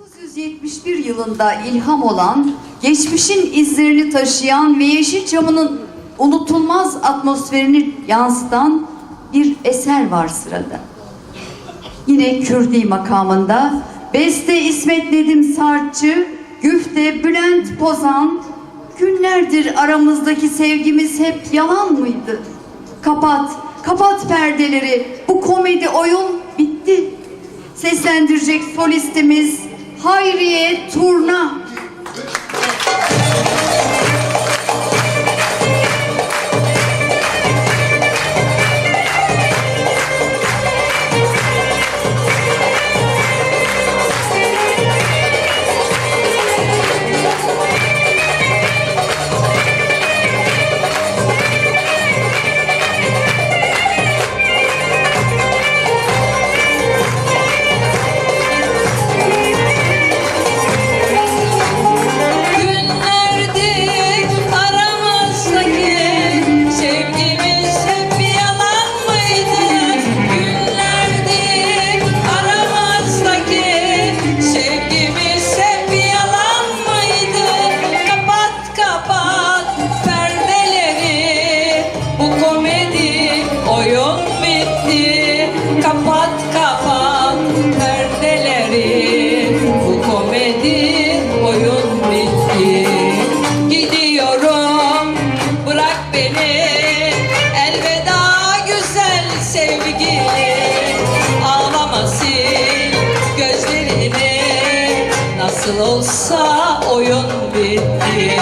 1971 yılında ilham olan, geçmişin izlerini taşıyan ve Yeşilçam'ın unutulmaz atmosferini yansıtan bir eser var sırada. Yine Kürdi makamında Beste İsmet Nedim Sarçı, Güfte Bülent Pozan, günlerdir aramızdaki sevgimiz hep yalan mıydı? Kapat, kapat perdeleri, bu komedi oyun bitti. Seslendirecek solistimiz Hayriye Turna. Kapat kapat perdeleri. Bu komedi oyun bitti. Gidiyorum bırak beni. Elveda güzel sevgili. Ağlama gözlerini. Nasıl olsa oyun bitti.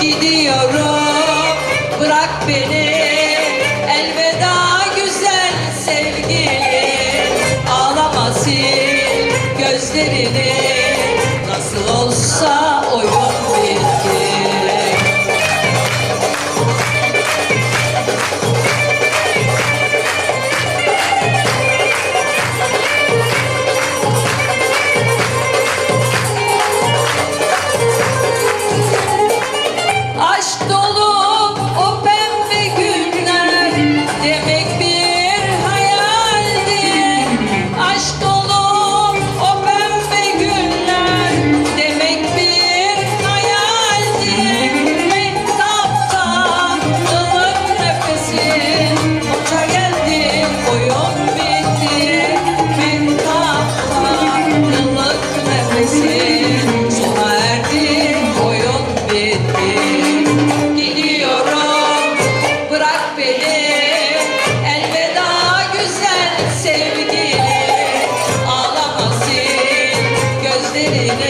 Gidiyorum bırak beni gözlerini nasıl olsa Tere